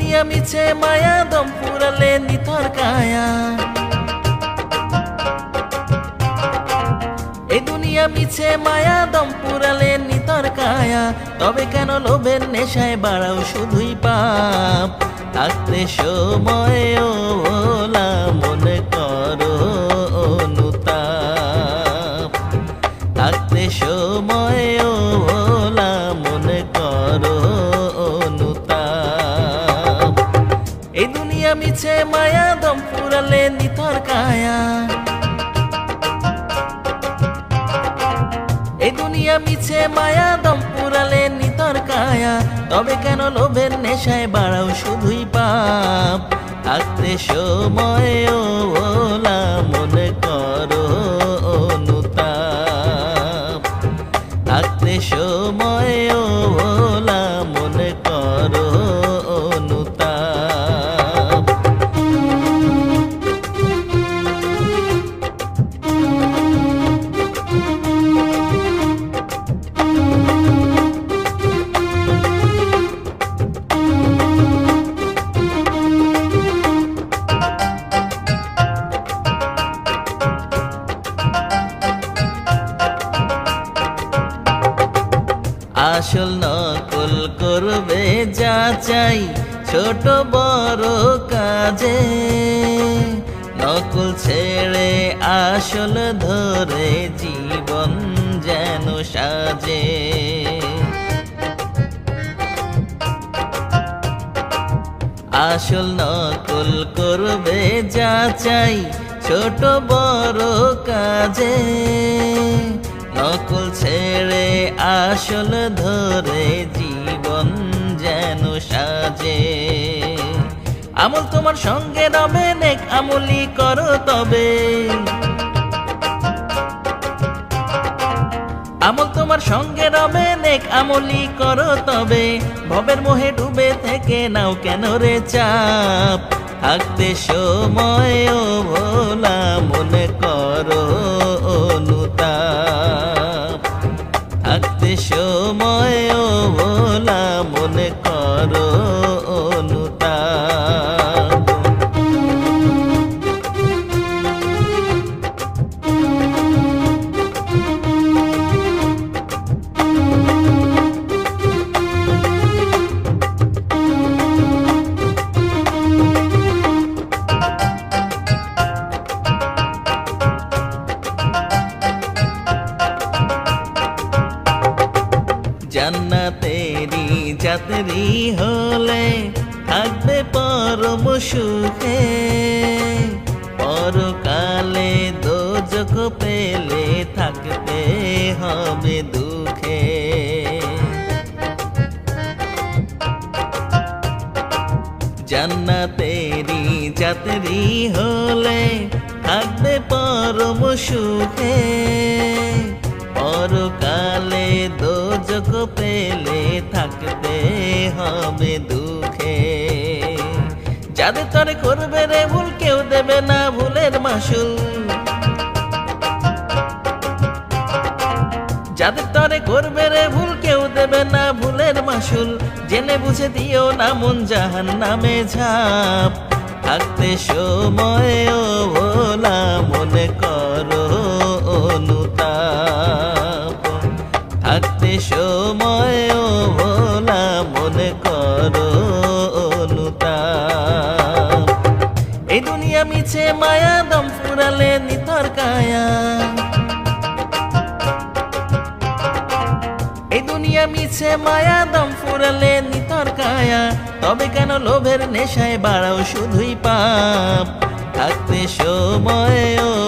মিছে মায়া দম পুরালে কায়া। এই দুনিয়া মিছে মায়া দম পুরালে নিতর কায়া। তবে কেন লোভের নেশায় বাড়াও শুধুই পাপ? থাকতে সময় ও ভোলা মনে মিছে মায়া দম পুরালে নিতর কায়া। এই দুনিয়া মিছে মায়া দম পুরালে নিতর কায়া। তবে কেন লোভের নেশায় বাড়াও শুধুই পাপ? থাকতে সময় ও আসল নকল করবে যা চাই ছোট বড় কাজে। নকল ছেড়ে আসল ধরে জীবন যেন সাজে। আসল নকল করবে যা চাই ছোট বড় কাজে। নকল ছেড়ে আসল ধরে জীবন যেন সাজে। আমল তোমার সঙ্গে রবে, নেক আমলি করো তবে। আমল তোমার সঙ্গে রবে, নেক আমলি করো তবে। ভবের মোহে ডুবে থেকে নাও কেন রে চাপ? থাকতে সময় ভোলা মনে করো। জান্নাতেরি হলে থাকবে পরম সুখে। পরকালে দোজক পেলে থাকতে হবে দুঃখে। জান্নাতেরি যাত্রী হলে থাকবে পরম সুখে। পরকালে দোজক পেলে থাকতে হবে দুঃখে যাদের তরে করবে রে ভুল কেউ দেবে না ভুলের মাসুল যাদের তরে করবে রে ভুল কেউ দেবে না ভুলের মাসুল জেনে বুঝে দিও না মন জাহান নামে ঝাপ থাকতে সময় ও ভোলা দুনিয়া মিছে মায়া দম ফুরালে নিতর কায়া। এই দুনিয়া মিছে মায়া দম ফুরালে নিতর কায়া। তবে কেন লোভের নেশায় বাড়াও শুধুই পাপ? থাকতে সময় ও ভোলা কর